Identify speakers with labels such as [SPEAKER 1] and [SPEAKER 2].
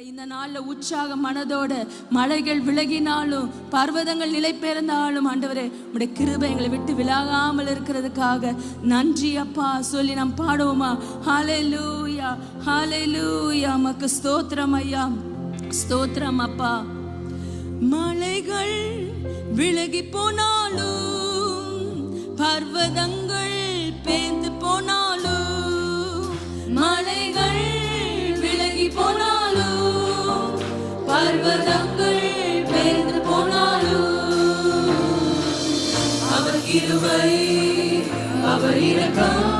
[SPEAKER 1] இந்த நாளில் உற்சாக மனதோட மலைகள் விலகினாலும் பர்வதங்கள் நிலை பெயர்ந்தாலும் ஆண்டவரே உடைய கிருபை எங்களை விட்டு விலகாமல் இருக்கிறதுக்காக நன்றி அப்பா. சொல்லி நாம் பாடுவோமா? ஹாலே லூயா ஹாலே லூயா மக்கு ஸ்தோத்திரம் ஐயா. ஸ்தோத்திரம் அப்பா. மலைகள் விலகி போனாலும் பர்வதங்கள் கிருபை அவர் இரக்கம்